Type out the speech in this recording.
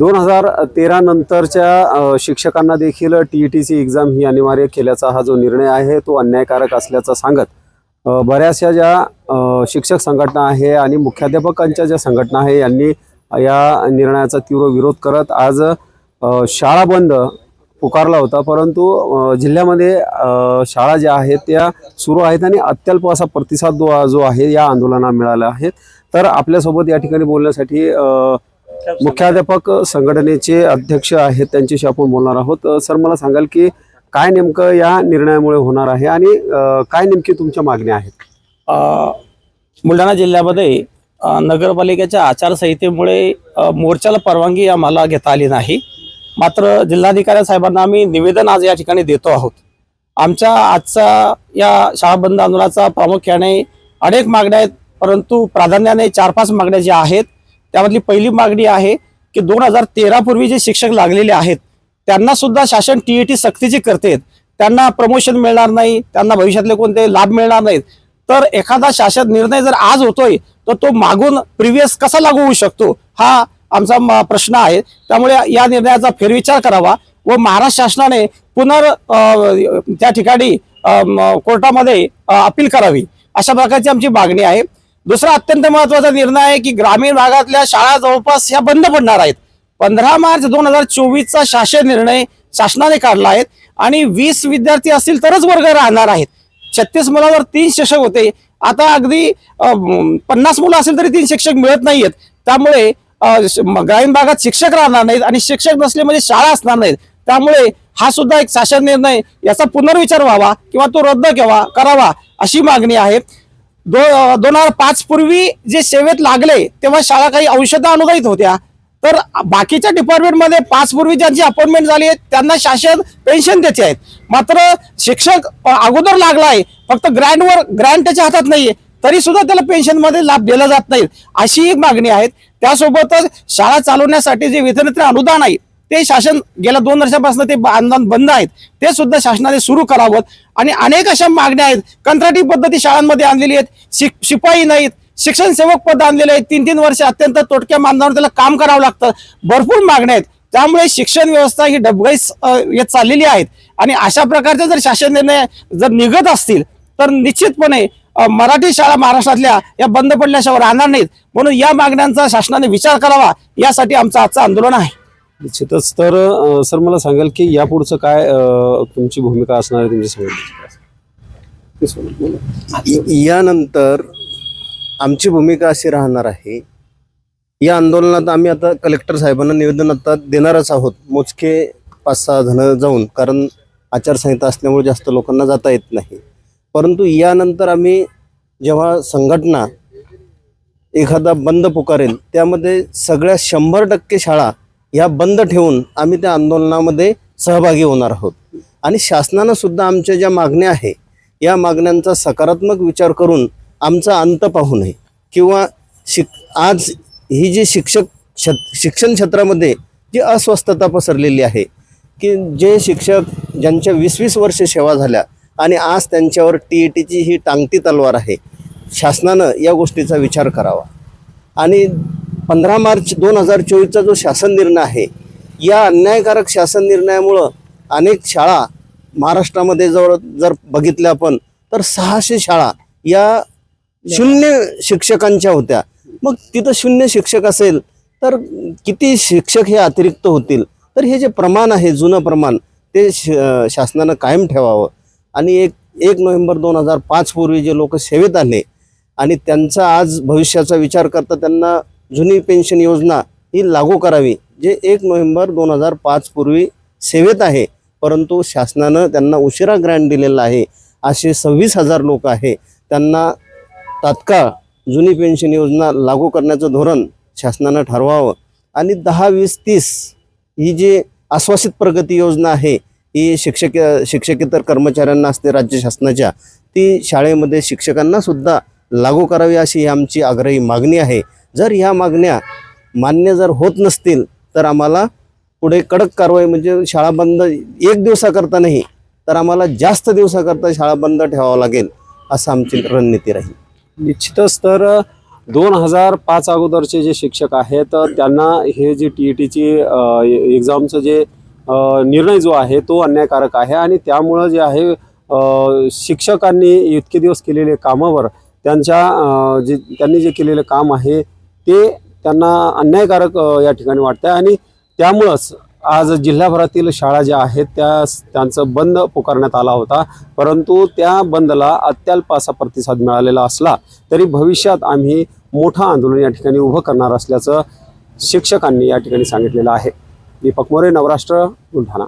दोन हजार तेरा नंतरच्या शिक्षकांना देखील टी ई टीची एक्झाम ही अनिवार्य केल्याचा हा जो निर्णय आहे तो अन्यायकारक असल्याचं सांगत बऱ्याचशा ज्या शिक्षक संघटना आहे आणि मुख्याध्यापकांच्या ज्या संघटना आहे यांनी या निर्णयाचा तीव्र विरोध करत आज शाळा बंद पुकारला होता. परंतु जिल्ह्यामध्ये शाळा ज्या आहेत त्या सुरू आहेत आणि अत्यल्प असा प्रतिसाद जो जो आहे या आंदोलनाला मिळाला आहे. तर आपल्यासोबत या ठिकाणी बोलण्यासाठी मुख्याध्यापक संघटनेचे अध्यक्ष आहेत त्यांच्याशी आपण बोलणार आहोत. सर मला सांगाल की काय नेमकं या निर्णयामुळे होणार आहे आणि काय नेमकी तुमच्या मागण्या आहेत? बुलढाणा जिल्ह्यामध्ये नगरपालिकेच्या आचारसंहितेमुळे मोर्चाला परवानगी आम्हाला घेता आली नाही. मात्र जिल्हाधिकारी साहेबांना आम्ही निवेदन आज या ठिकाणी देतो आहोत. आमच्या आजचा या शाळा बंद आंदोलनाचा प्रामुख्याने अनेक मागण्या आहेत परंतु प्राधान्याने चार पाच मागण्या ज्या आहेत त्यामधली पहिली मागणी आहे की दोन हजार तेरा पूर्वी जे शिक्षक लागलेले आहेत त्यांना सुद्धा शासन टी ई टी सक्तीची करते त्यांना प्रमोशन मिळणार नाही त्यांना भविष्यातले कोणते लाभ मिळणार नाहीत. तर एखादा शासन निर्णय जर आज होतोय तर तो मागून प्रिव्हियस कसा लागू होऊ शकतो? हा आमचा प्रश्न आहे. त्यामुळे या निर्णयाचा फेरविचार करावा व महाराष्ट्र शासनाने पुनर् त्या ठिकाणी कोर्टामध्ये अपील करावी. अशा प्रकारची आमची मागणी आहे. दुसरा अत्यंत महत्त्वाचा निर्णय आहे की ग्रामीण भागातल्या शाळा जवळपास ह्या बंद पडणार आहेत. पंधरा मार्च दोन हजार चोवीसचा शासन निर्णय शासनाने काढला आहे आणि वीस विद्यार्थी असतील तरच वर्ग राहणार आहेत. छत्तीस मुलावर तीन शिक्षक होते. आता अगदी पन्नास मुलं असेल तरी तीन शिक्षक मिळत नाहीयेत. त्यामुळे श- ग्रामीण भागात शिक्षक राहणार नाहीत आणि शिक्षक नसले म्हणजे शाळा असणार नाहीत. त्यामुळे हा सुद्धा एक शासन निर्णय याचा पुनर्विचार व्हावा किंवा तो रद्द केवा करावा अशी मागणी आहे. दो दोन हजार पाच पूर्वी जे सेवेत लागले तेव्हा शाळा काही औषधं अनुदानित होत्या. तर बाकीच्या डिपार्टमेंटमध्ये पाच पूर्वी ज्यांची अपॉइंटमेंट झाली आहे त्यांना शासन पेन्शन देते आहेत. मात्र शिक्षक अगोदर लागला आहे फक्त ग्रँडवर ग्रँड त्याच्या हातात नाहीये. तरी सुद्धा त्याला पेन्शनमध्ये लाभ दिला जात नाही. अशी एक मागणी आहे. त्यासोबतच शाळा चालवण्यासाठी जे वितरित अनुदान आहे ते शासन गेल्या दोन वर्षापासून ते आंदोलन बंद आहेत. ते सुद्धा शासनाने सुरू करावं. आणि अनेक अशा मागण्या आहेत. कंत्राटी पद्धती शाळांमध्ये आणलेली आहेत. शिक शिपाई नाहीत. शिक्षण सेवक पद आणलेले आहेत. तीन तीन वर्ष अत्यंत तोटक्या मानधनावर त्याला काम करावं लागतं. भरपूर मागण्या आहेत. त्यामुळे शिक्षण व्यवस्था ही डबगाईस येत चाललेली आहेत. आणि अशा प्रकारचे जर शासन निर्णय जर निघत असतील तर निश्चितपणे मराठी शाळा महाराष्ट्रातल्या या बंद पडल्याशिवाय राहणार नाहीत. म्हणून या मागण्यांचा शासनाने विचार करावा. यासाठी आमचं आजचं आंदोलन आहे. निश्चितच. तर सर मला सांगाल की यापुढचं काय तुमची भूमिका असणार आहे तुमच्या संघटनेची यानंतर आमची भूमिका अशी राहणार आहे या आंदोलनात आम्ही आता कलेक्टर साहेबांना निवेदन आता देणारच आहोत. मोजके पाच सहा जण जाऊन कारण आचारसंहिता असल्यामुळे जास्त लोकांना जाता येत नाही. परंतु यानंतर आम्ही जेव्हा संघटना एखादा बंद पुकारेल त्यामध्ये सगळ्या शंभर टक्के शाळा ह्या बंद ठेवून आम्ही त्या आंदोलनामध्ये सहभागी होणार आहोत. आणि शासनानं सुद्धा आमच्या ज्या मागण्या आहे या मागण्यांचा सकारात्मक विचार करून आमचा अंत पाहू नये. किंवा शिक आज ही जी शिक्षक शिक्षण क्षेत्रामध्ये जी अस्वस्थता पसरलेली आहे की जे शिक्षक ज्यांच्या वीस वीस वर्ष सेवा झाल्या आणि आज त्यांच्यावर टी ई टीची ही टांगती तलवार आहे शासनानं या गोष्टीचा विचार करावा. आणि पंधरा मार्च दोन हजार चोवीसचा जो शासन निर्णय आहे या अन्यायकारक शासन निर्णयामुळं अनेक शाळा महाराष्ट्रामध्ये जवळ जर बघितल्या आपण तर सहाशे शाळा या शून्य शिक्षकांच्या होत्या. मग तिथं शून्य शिक्षक असेल तर किती शिक्षक हे अतिरिक्त होतील? तर हे जे प्रमाण आहे जुनं प्रमाण ते श शासनानं कायम ठेवावं. आणि एक एक नोव्हेंबर दोन हजार पाचपूर्वी जे लोक सेवेत आले आणि त्यांचा आज भविष्याचा विचार करता त्यांना जुनी पेन्शन योजना ही लागू करावी जे एक नोव्हेंबर दोन हजार पाच पूर्वी सेवेत आहे. परंतु शासनानं त्यांना उशिरा ग्रँट दिलेला आहे. असे सव्वीस हजार लोक आहे. त्यांना तात्काळ जुनी पेन्शन योजना लागू करण्याचं धोरण शासनानं ठरवावं. आणि दहा वीस तीस ही जी आश्वासित प्रगती योजना आहे ही शिक्षक शिक्षकेतर कर्मचाऱ्यांना असते राज्य शासनाच्या ती शाळेमध्ये शिक्षकांना सुद्धा लागू करावी अशी ही आमची आग्रही मागणी आहे. जर ह्या मागण्या मान्य जर होत नसतील तर आम्हाला पुढे कडक कारवाई म्हणजे शाळा बंद एक दिवसाकरता नाही तर आम्हाला जास्त दिवसाकरता शाळा बंद ठेवावं लागेल असं आमची रणनीती राहील. निश्चितच तर दोन हजार पाच अगोदरचे जे शिक्षक आहेत त्यांना हे जे टी ई टीची एक्झामचं जे निर्णय जो आहे तो अन्यायकारक आहे आणि त्यामुळं जे आहे शिक्षकांनी इतके दिवस केलेले कामावर त्यांच्या जे त्यांनी जे केलेलं काम आहे ते त्यांना अन्यायकारक या ठिकाणी वाटतं आहे आणि त्यामुळंच आज जिल्ह्याभरातील शाळा ज्या आहेत त्या त्यांचं बंद पुकारण्यात आला होता. परंतु त्या बंदला अत्यल्प असा प्रतिसाद मिळालेला असला तरी भविष्यात आम्ही मोठं आंदोलन या ठिकाणी उभं करणार असल्याचं शिक्षकांनी या ठिकाणी सांगितलेलं आहे. दीपक मोरे नवराष्ट्र बुलढाणा.